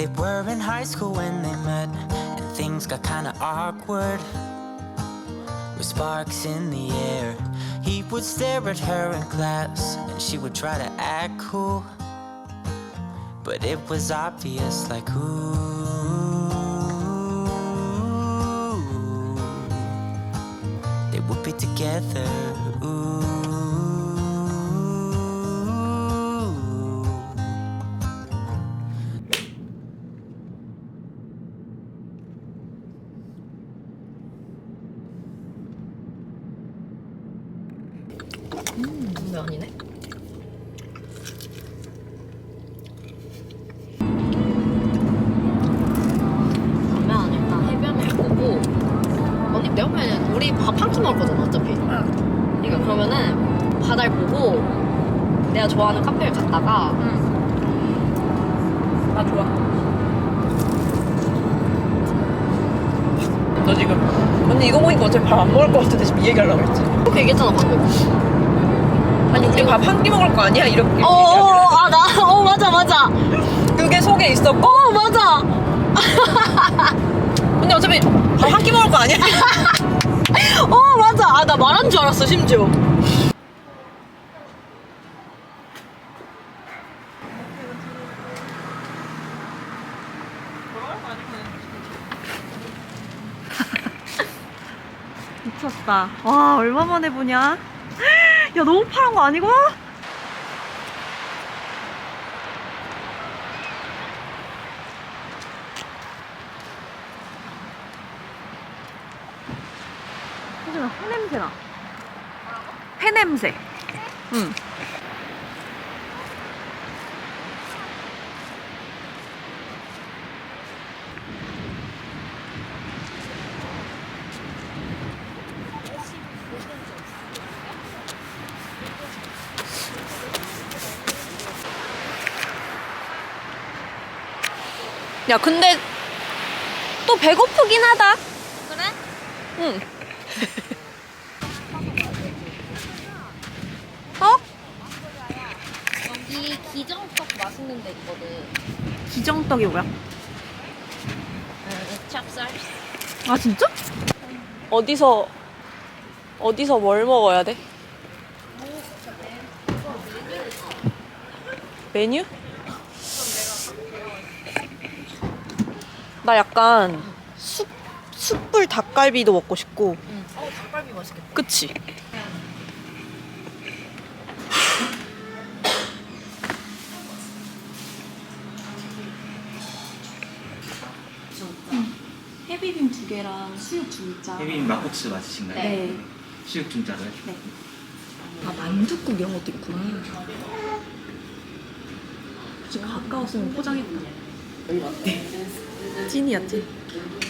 They were in high school when they met, and things got kinda awkward. With sparks in the air, he would stare at her in class, and she would try to act cool. But it was obvious, like, ooh, they would be together. 내가 좋아하는 카페를 갔다가 나 좋아. 너 지금 언니 이거 보니까 어차피 밥 안 먹을 것 같은데 지금 이 얘기하려고 했지. 그렇게 얘기했잖아 방금 아니 우리 밥 한 끼 먹을 거 아니야 이렇게. 어어어 아나어 맞아 맞아 그게 속에 있었고 어 맞아 언니 어차피 밥 한 끼 먹을 거 아니야? 어 맞아 아 나 말한 줄 알았어 심지어 미쳤다. 와, 얼마 만에 보냐? 야, 너무 파란 거 아니고? 혜준아, 회 냄새나. 회 냄새. 응. 야, 근데 또 배고프긴 하다. 그래? 응. 어? 여기 기정떡 맛있는 데 있거든 기정떡이 뭐야? 응 찹쌀 아, 진짜? 어디서 어디서 뭘 먹어야 돼? 메뉴? 나 약간 숯 숯불 닭갈비도 먹고 싶고. 응. 어 닭갈비 맛있겠다 그치? 해비빔 두 개랑 수육 중짜. 혜빈 막국수 맞으신가요? 네. 수육 중짜로요? 아, 만둣국 이런 것도 있구나. 지금 가까웠으면 포장했다. 여기 맞대. 찐이야, 찐.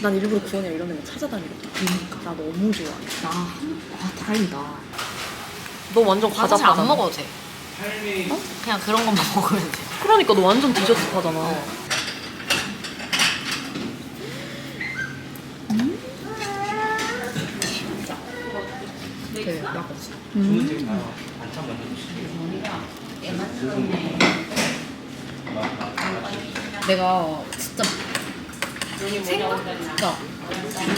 난 일부러 구원이 이런 데는 찾아다니거든. 그러니까. 나 너무 좋아해. 나, 아, 다행이다. 너 완전 과자 과자 잘 안 파잖아. 먹어도 돼 어? 그냥 그런 것만 먹으면 돼 그러니까 너 완전 디저트 파잖아. 그 막국수 주문지 다 반찬 먼저 주시면 내가 생각보다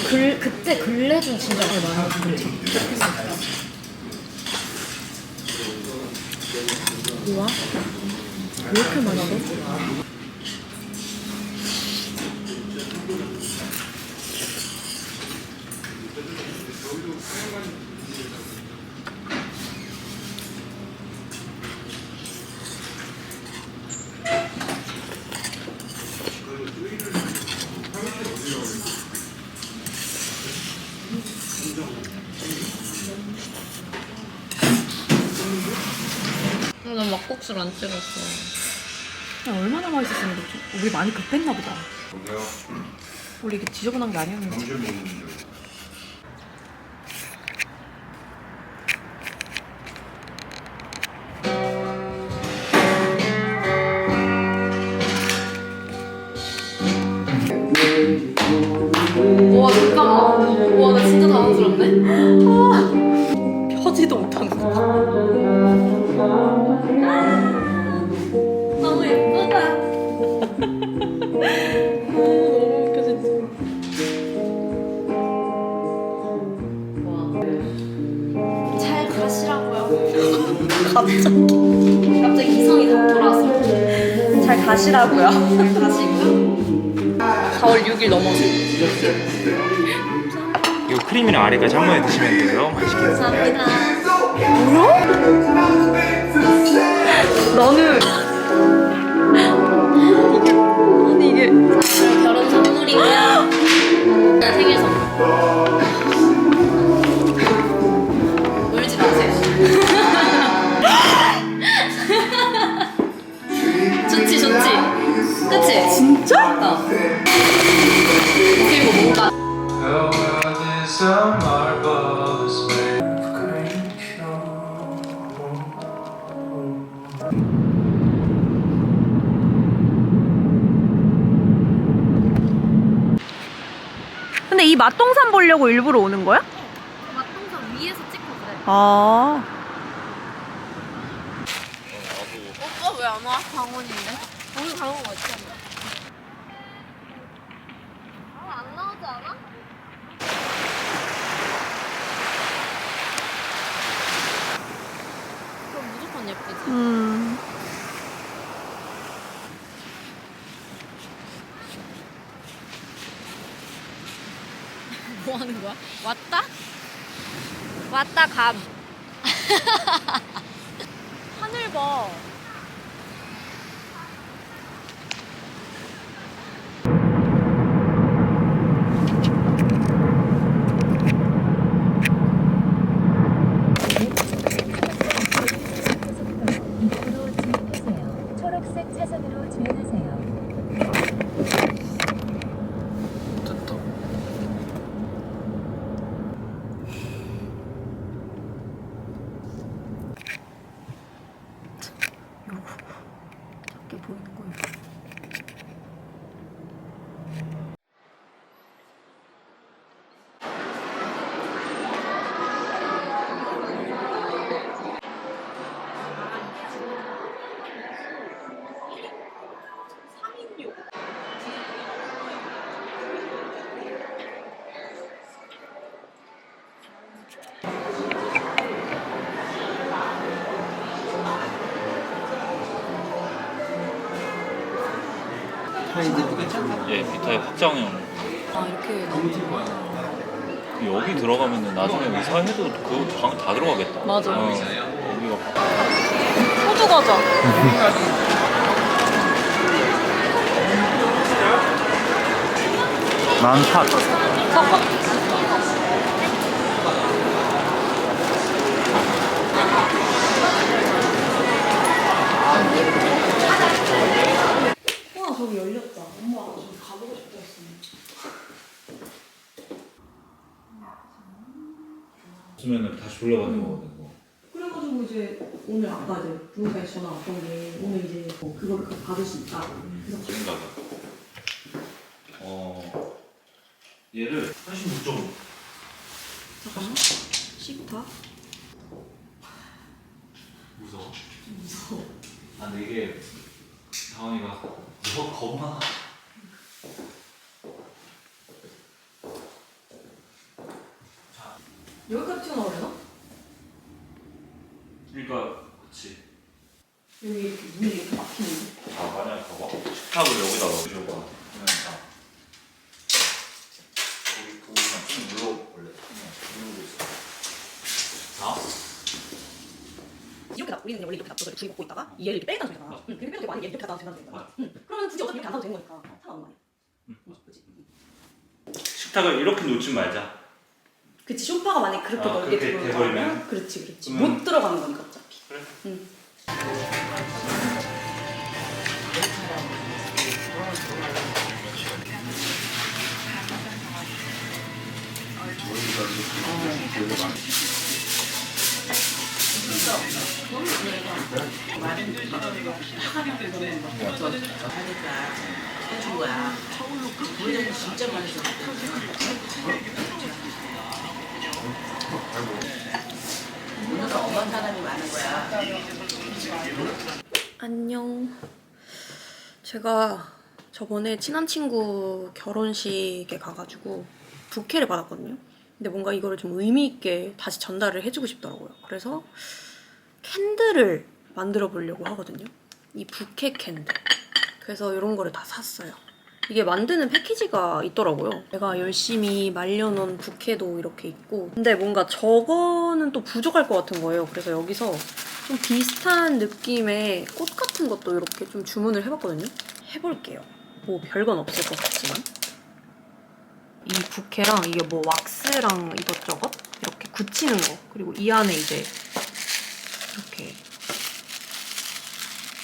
글, 그때 근래 중 진짜 많이 먹었지 뭐야? 왜 이렇게 맛있 막국수를 안 찍었어 야, 얼마나 맛있었으면 좋지? 우리 많이 급했나 보다. 우리 이게 지저분한 게 아니었는지. 크림이랑 아래까지 한 번에 드시면 돼요. 맛있게. 감사합니다. 너는. 아니, 이게. 자, 결혼 선물이고요. 나 생일 선물. 울지 마세요. 좋지, 좋지. 그치? 진짜? 어. 그리고 뭔가 이 맛동산 보려고 일부러 오는 거야? 맛동산 위에서 찍고 그래. 아. 오빠 왜 안 와? 강원인데? 우리 강원 어디 갔나? 아, 안 나오지 않아? 그럼 무조건 예쁘지. 음. 뭐 하는 거야? 왔다? 왔다 감. 하늘 봐. 예, 비타의 확장형. 아 이렇게 여기 들어가면은 나중에 이사해도 그 방 다 들어가겠다. 맞아. 어, 여기가 호두 과자. 만팥. 와 저기 열렸다. 엄마 저기 가보고 싶다 했어. 쓰면은 다시 돌려받는 거거든. 뭐. 그래가지고 이제 오늘 아까 이제 부모님까지 전화 왔던 게 오늘 이제 뭐 그거를 받을 수 있다. 그래서 생각에. 어, 얘를 86점. 잠깐만. 씹다. 무서워. 무서워. 아, 근데 이게 다원이가 너 겁나. 여기까지 튀어나오려나? 그러니까 그렇지. 여기 이렇게 문이 이렇게 막히는데. 아, 만약에 봐봐. 식탁을 여기다 거야. 그러면 거기 좀 누르고 있어. 자, 이렇게 놔, 우리는 원래 이렇게 놔둬서 줄이 먹고 있다가 얘를 이렇게 빼는 소리잖아. 응, 그렇게 빼도 되고 아니면 얘 이렇게 놔도 되는 거니까. 맞아. 응. 그러면 굳이 어차피 이렇게 안 놔도 되는 거니까 상관없는 말이야. 응. 응, 그치. 응. 식탁을 이렇게 놓지 말자. 그치 쇼파가 만약 그렇게 아, 넓게 그렇게 들어가면 돼버리면? 그렇지 그렇지 그러면- 못 들어가는 거니까 어차피. 그래. 응. 안녕. 제가 저번에 친한 친구 결혼식에 가가지고 부케를 받았거든요. 근데 뭔가 이거를 좀 의미 있게 다시 전달을 해주고 싶더라고요. 그래서 캔들을 만들어 보려고 하거든요. 이 부케 캔들. 그래서 이런 거를 다 샀어요. 이게 만드는 패키지가 있더라고요. 제가 열심히 말려놓은 부케도 이렇게 있고. 근데 뭔가 저거는 또 부족할 것 같은 거예요. 그래서 여기서 좀 비슷한 느낌의 꽃 같은 것도 이렇게 좀 주문을 해봤거든요. 해볼게요. 뭐 별건 없을 것 같지만. 이 부케랑 이게 뭐 왁스랑 이것저것 이렇게 굳히는 거. 그리고 이 안에 이제 이렇게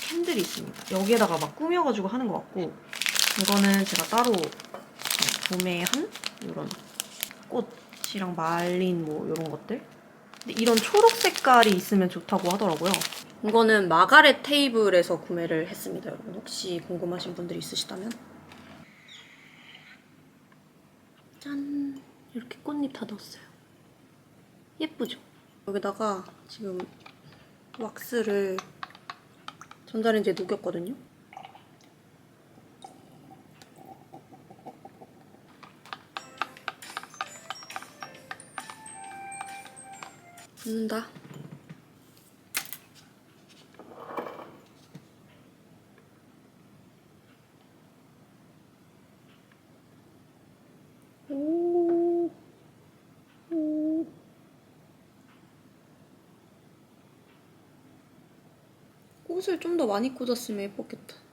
캔들이 있습니다. 여기에다가 막 꾸며가지고 하는 것 같고 이거는 제가 따로 구매한 이런 꽃이랑 말린 뭐 이런 것들 근데 이런 초록 색깔이 있으면 좋다고 하더라고요. 이거는 마가렛 테이블에서 구매를 했습니다, 여러분. 혹시 궁금하신 분들 있으시다면 짠 이렇게 꽃잎 다 넣었어요. 예쁘죠? 여기다가 지금 왁스를 전자레인지에 녹였거든요. 붓는다. 꽃을 좀 더 많이 꽂았으면 예뻤겠다.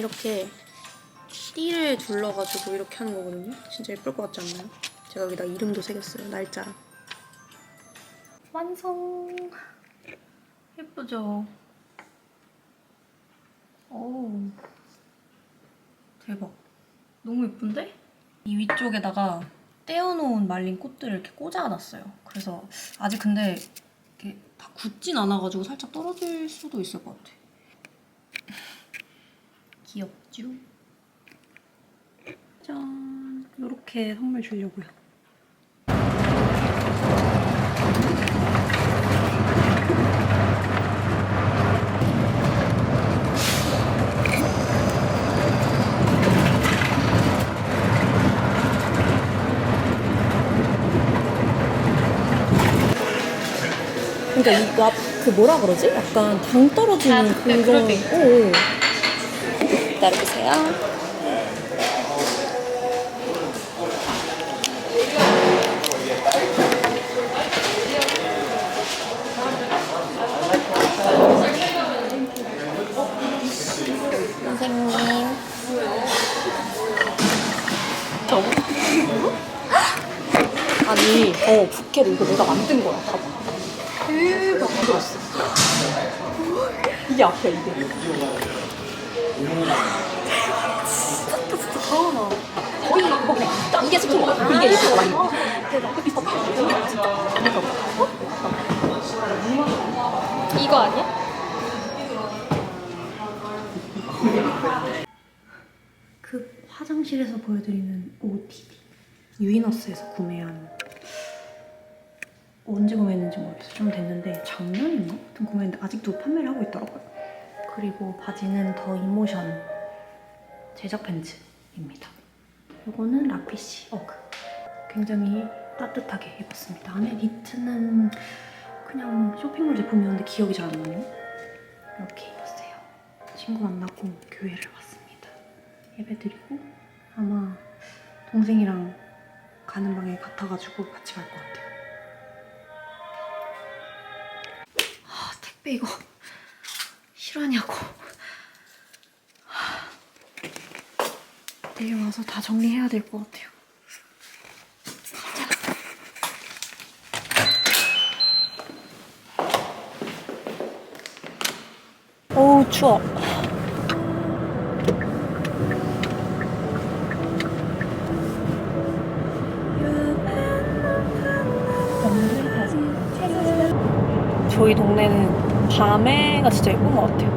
이렇게 띠를 둘러가지고 이렇게 하는 거거든요. 진짜 예쁠 것 같지 않나요? 제가 여기다 이름도 새겼어요. 날짜랑. 완성! 예쁘죠? 오 대박. 너무 예쁜데? 이 위쪽에다가 떼어놓은 말린 꽃들을 이렇게 꽂아놨어요. 그래서 아직 근데 이렇게 다 굳진 않아가지고 살짝 떨어질 수도 있을 것 같아. 귀엽죠? 짠! 이렇게 선물 주려고요. 그러니까 이 와, 그 뭐라 그러지? 약간 당 떨어지는 그런. 오. 오. 기다려보세요. 선생님. 아니, 어, 부케를 이거 내가 만든 거야, 봐봐. 대박 만들었어. 이게 앞에 이게. 그 화장실에서 보여드리는 OOTD 유이너스에서 구매한 언제 구매했는지 모르겠어요. 좀 됐는데 작년인가? 아무튼 구매했는데 아직도 판매를 하고 있더라고요. 그리고 바지는 더 이모션 제작 팬츠입니다. 이거는 라피시 어그. 굉장히 따뜻하게 입었습니다. 안에 니트는 그냥 쇼핑몰 제품이었는데 기억이 잘 안 나네요. 이렇게 입었어요. 친구 만나고 교회를 왔습니다. 예배 드리고 아마 동생이랑 가는 방에 같아가지고 같이 갈 것 같아요. 아, 택배 이거 실화냐고. 하, 내일 와서 다 정리해야 될 것 같아요. 가자. 어우, 추워. 저희 동네는 밤에가 진짜 예쁜 것 같아요.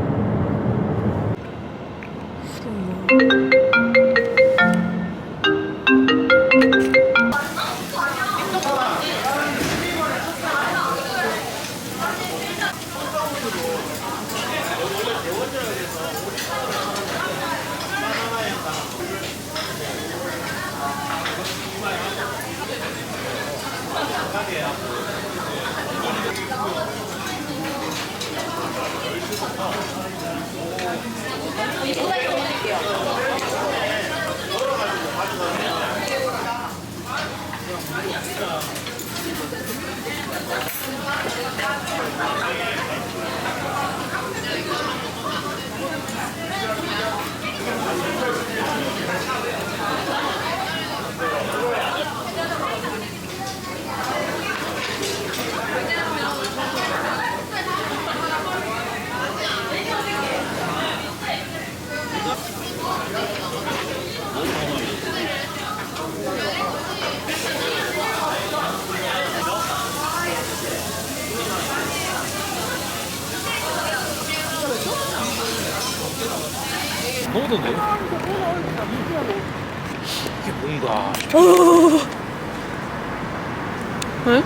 돼? 이게 뭔가 응?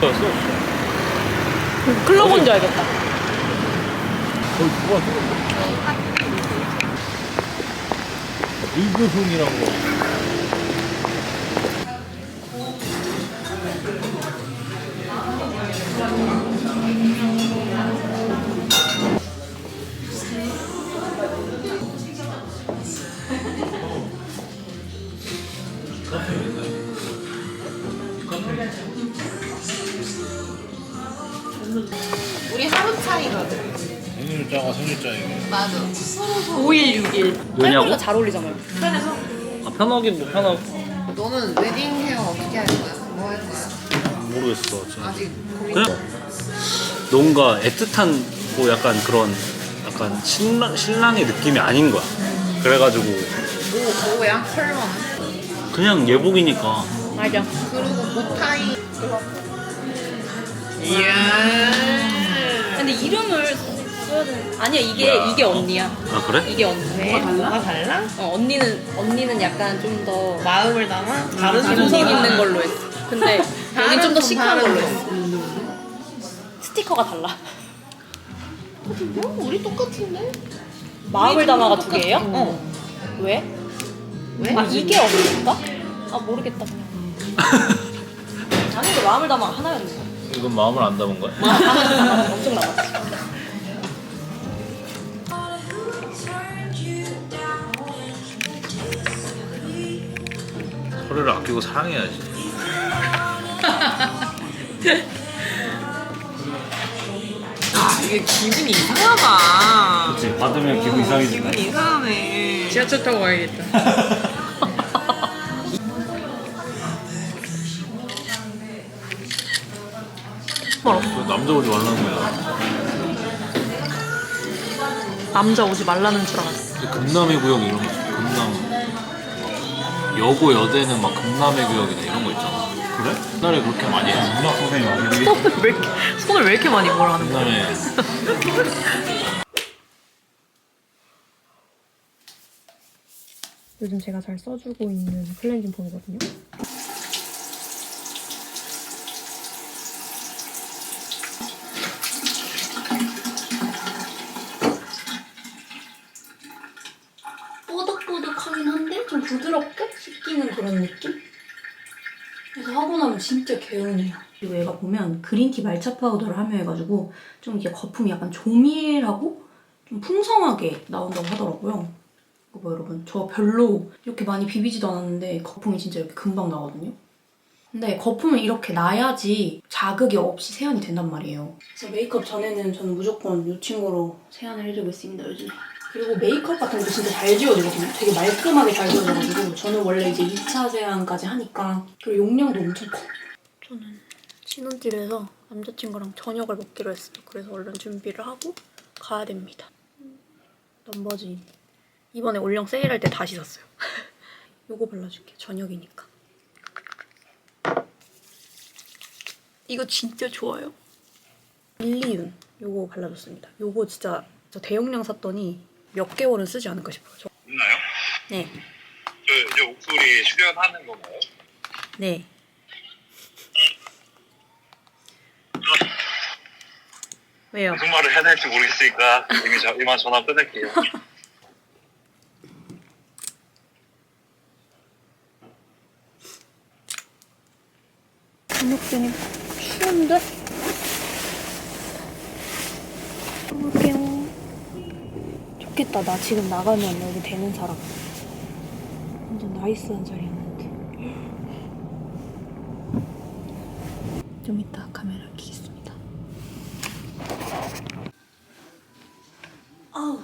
써 클럽 온 줄 알겠다. 거의 누가 들었어 거 우리 하루 차이거든. 생일자가 생일자에게 맞아. 5일, 6일. 왜냐고? 잘 어울리잖아요. 아 편하긴 뭐 편하고 너는 웨딩 헤어 어떻게 할 거야? 뭐 할 거야? 모르겠어 진짜. 아직 고민. 그냥 뭔가 애틋한 뭐 약간 그런 약간 신랑, 신랑의 느낌이 아닌 거야 그래가지고 뭐 뭐야? 컬러는? 그냥 예복이니까 맞아. 그리고 보타이. 이야. 근데 이름을. 아니야, 이게, 이게 언니야. 아 그래? 이게 언니. 왜? 뭐가 달라? 어, 언니는, 언니는 약간 좀 더. 마음을 담아? 다른 감성 있는 걸로 했어. 근데 여긴 좀더 시크한 걸로 했어. 스티커가 달라. 뭐? 우리 똑같은데? 마음을 담아가 두 개예요? 어. 왜? 왜? 아 이게 언니인가? 아 모르겠다 그냥. 아니 이거 마음을 담아 하나였는데. 이건 마음을 안 담은 거야? 엄청 남았어. 서로를 아끼고 사랑해야지 이게 기분이 이상하다. 그치 받으면 기분 이상해지 기분이 이상하네. 지하철 타고 가야겠다. 남자 오지 말라는 거야 남자 오지 말라는 줄 알았어. 금남의 구역 이런 거 여고 여대는 막 금남의 구역이나 이런 거 있잖아 그래? 옛날에 그렇게 많이 했어 문학 선생님 아니니? 왜 이렇게, 손을 왜 이렇게 많이 뭐라 하는 거야? 요즘 제가 잘 써주고 있는 클렌징 폼이거든요. 뽀득뽀득하긴 한데 좀 부드럽게 씻기는 그런 느낌? 그래서 하고 나면 진짜 개운해요. 그리고 얘가 보면 그린티 말차 파우더를 함유해가지고 좀 이게 거품이 약간 조밀하고 좀 풍성하게 나온다고 하더라고요. 이거 봐 여러분 저 별로 이렇게 많이 비비지도 않았는데 거품이 진짜 이렇게 금방 나거든요. 근데 거품은 이렇게 나야지 자극이 없이 세안이 된단 말이에요. 그래서 메이크업 전에는 저는 무조건 이 친구로 세안을 해주고 있습니다 요즘에. 그리고 메이크업 같은 것도 진짜 잘 지워지거든요. 되게 말끔하게 잘 지워져가지고 저는 원래 이제 2차 세안까지 하니까 그리고 용량도 엄청 커. 저는 신혼집에서 남자친구랑 저녁을 먹기로 했어요. 그래서 얼른 준비를 하고 가야 됩니다. 넘버지 이번에 올영 세일할 때 다시 샀어요. 요거 발라줄게. 저녁이니까. 이거 진짜 좋아요. 밀리윤 요거 발라줬습니다. 요거 진짜 저 대용량 샀더니 몇 개월은 쓰지 않을까 싶어요. 저- 있나요? 네, 저 이제 목소리 출연하는 건가요? 네. 왜요? 무슨 말을 해야 될지 모르겠으니까 이미 저, 이만 전화 끊을게요. 저녁 되니까 추운데? 가볼게요. 좋겠다. 나 지금 나가면 여기 되는 사람. 완전 나이스한 자리였는데. 좀 이따 카메라 켜겠습니다. 아우.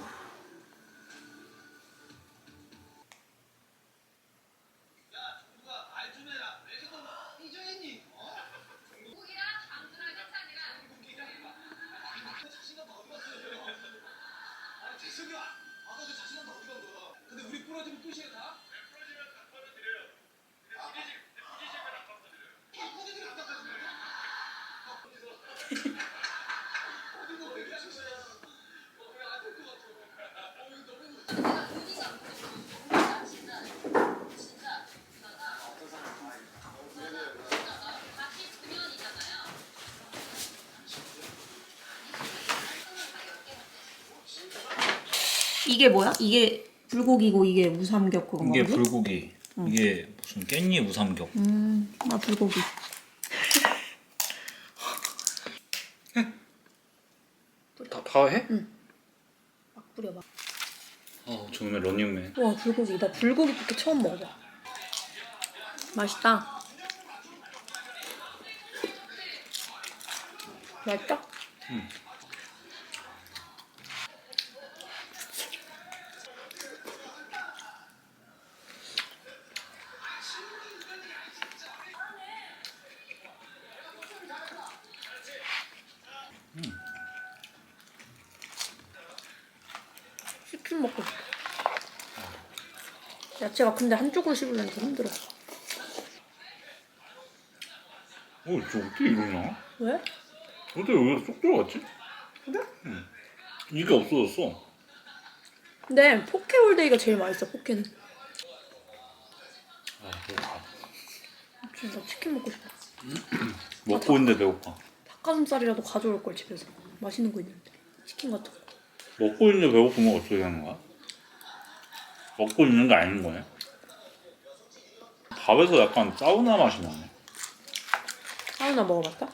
이게 뭐야? 이게 불고기고 이게 무삼겹 그건가 이게 보지? 불고기. 이게 무슨 깻잎 우삼겹. 음, 아 불고기. 다, 다 해? 막 뿌려봐. 어, 저놈의 런닝맨. 와 불고기. 나 불고기부터 처음 먹어봐. 맛있다. 맛있다? 치 야채가 근데 한쪽으로 씹으려니까 힘들어. 어, 저 어떻게 이러냐? 왜? 어떻게 여기서 쏙 들어갔지? 그래? 응. 이게 없어졌어. 근데 포케홀데이가 제일 맛있어 포케는. 아, 배고파. 진짜 치킨 먹고 싶어. 먹고 있는데 배고파. 닭가슴살이라도 가져올 걸 집에서. 맛있는 거 있는데. 치킨 같은 거. 먹고 있는데 배고프면 어떻게 하는 거야? 먹고 있는 게 아닌 거네? 밥에서 약간 사우나 맛이 나네. 사우나 먹어봤다?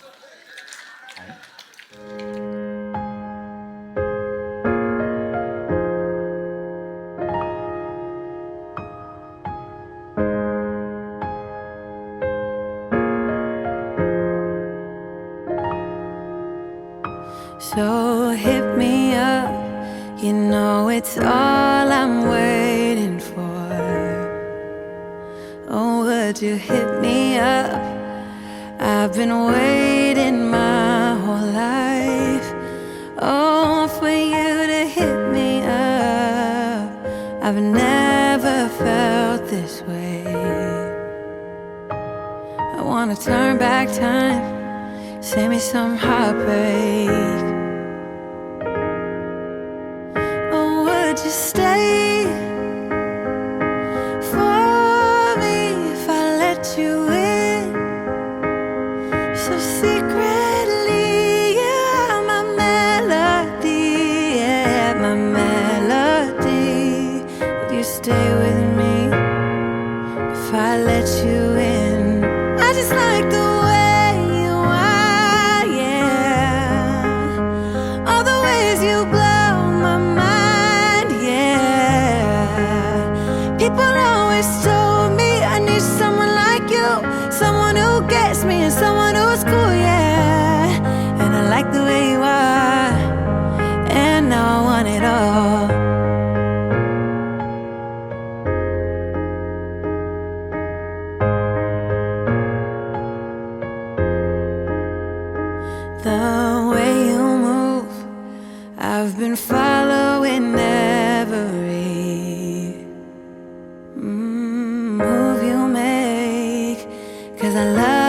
So hit me up, you know it's all I'm waiting would you hit me up? I've been waiting my whole life. Oh, for you to hit me up. I've never felt this way. I wanna turn back time. Save me some heartbreak. Stay with me. If I let you Cause I love